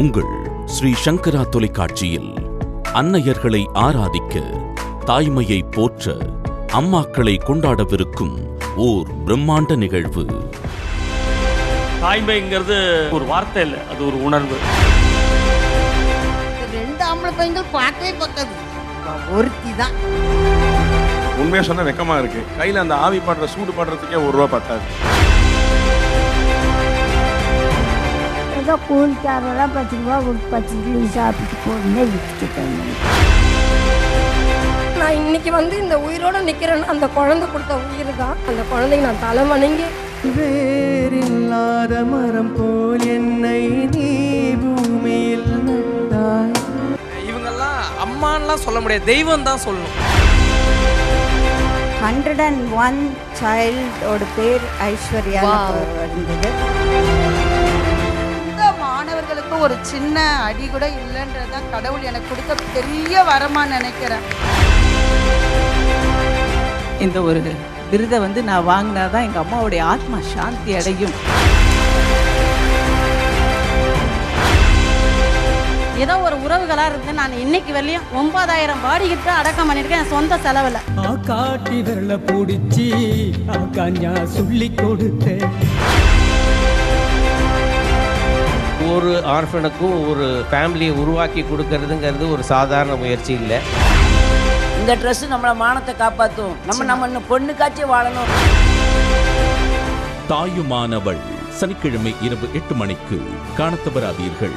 உங்கள் ஸ்ரீ சங்கரா தொலைக்காட்சியில் அன்னையர்களை ஆராதிக்க தாய்மையை போற்ற அம்மாக்களை கொண்டாடவிருக்கும் ஓர் பிரம்மாண்ட நிகழ்வு. தாய்மைங்கிறது ஒரு வார்த்தை இல்லை அது ஒரு உணர்வு. ரெண்டு ஆம்பளை பையங்கள் பார்க்கவே பக்காது ஒருத்தி தான். உண்மையா சொன்னா வெக்கமா இருக்கு. கையில அந்த ஆவி பாடுற சூடு பாடுறதுக்கே ஒரு ரூபா பத்தாது. ஏதோ கூலிக்காரெல்லாம் பத்து ரூபா கொடுத்து பத்து இட்லி சாப்பிட்டு போடுங்க விட்டுக்கிட்டேன் நான் இன்னைக்கு வந்து இந்த உயிரோட நிக்கிறேன்னா அந்த குழந்தை கொடுத்த உயிர் தான். அந்த குழந்தைக்கு நான் தலை வணங்கி வேறில்லாத மரம் போல் என்னை நீ பூமியில் நட்டாய். இவங்கெல்லாம் அம்மான்லாம் சொல்ல முடியாது. தெய்வம் தான் சொல்லணும். ஹண்ட்ரட் அண்ட் ஒன் சைல்டோட பேர் ஐஸ்வர்யா இருந்தது. ஒரு சின்ன அடி கூட இல்லைன்றதான் கடவுள் எனக்கு கொடுத்த பெரிய வரமா நினைக்கிறேன். இந்த ஒரு விருதை வந்து நான் வாங்கினாதான் எங்கள் அம்மாவுடைய ஆத்மா சாந்தி அடையும். ஏதோ ஒரு உறவுகளாக இருந்து நான் இன்னைக்கு வரலையும் ஒன்பதாயிரம் பாடிக்கிட்டு அடக்கம் பண்ணியிருக்கேன் என் சொந்த செலவில். ஆ காட்டி விரல பிடிச்சி சொல்லி கொடுத்தேன். ஒரு ஆர்ஃபனுக்கும் ஒரு ஃபேமிலியை உருவாக்கி கொடுக்கறதுங்கிறது ஒரு சாதாரண முயற்சி இல்லை. இந்த ட்ரெஸ் நம்மள மானத்தை காப்பாற்றும் நம்ம நம்ம பொண்ணுக்காச்சும் வாழணும். தாயுமானவள் சனிக்கிழமை இரவு எட்டு மணிக்கு காணத் தவறாதீர்கள்